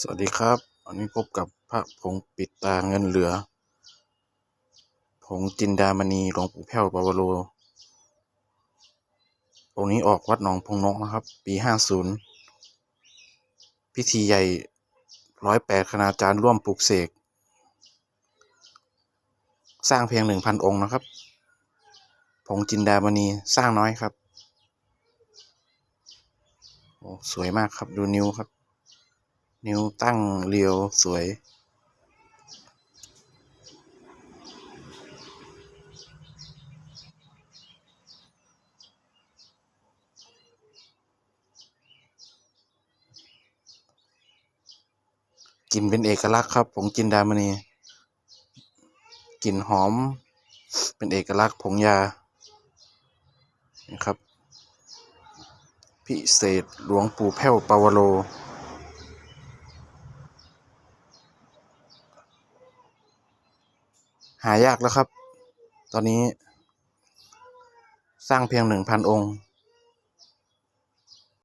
สวัสดีครับ วันนี้พบกับพระผงปิดตาเงินเหลือ ผงจินดามณีหลวงปู่แพ้วปาวโลองค์นี้ออกวัดหนองพงนกนะครับ ปีห้าศูนย์พิธีใหญ่ร้อยแปดคณาจารย์ร่วมปลูกเสก สร้างเพียงหนึ่งพันองค์นะครับ ผงจินดามณีสร้างน้อยครับ โอ้สวยมากครับดูนิ้วครับ นิ้วตั้งเรียวสวย กลิ่นเป็นเอกลักษณ์ครับผงจินดามณีกลิ่นหอม เป็นเอกลักษณ์ผงยานะครับ พิเศษหลวงปู่แพ้วปาวโล หายากแล้วครับ ตอนนี้ สร้างเพียงหนึ่งพันองค์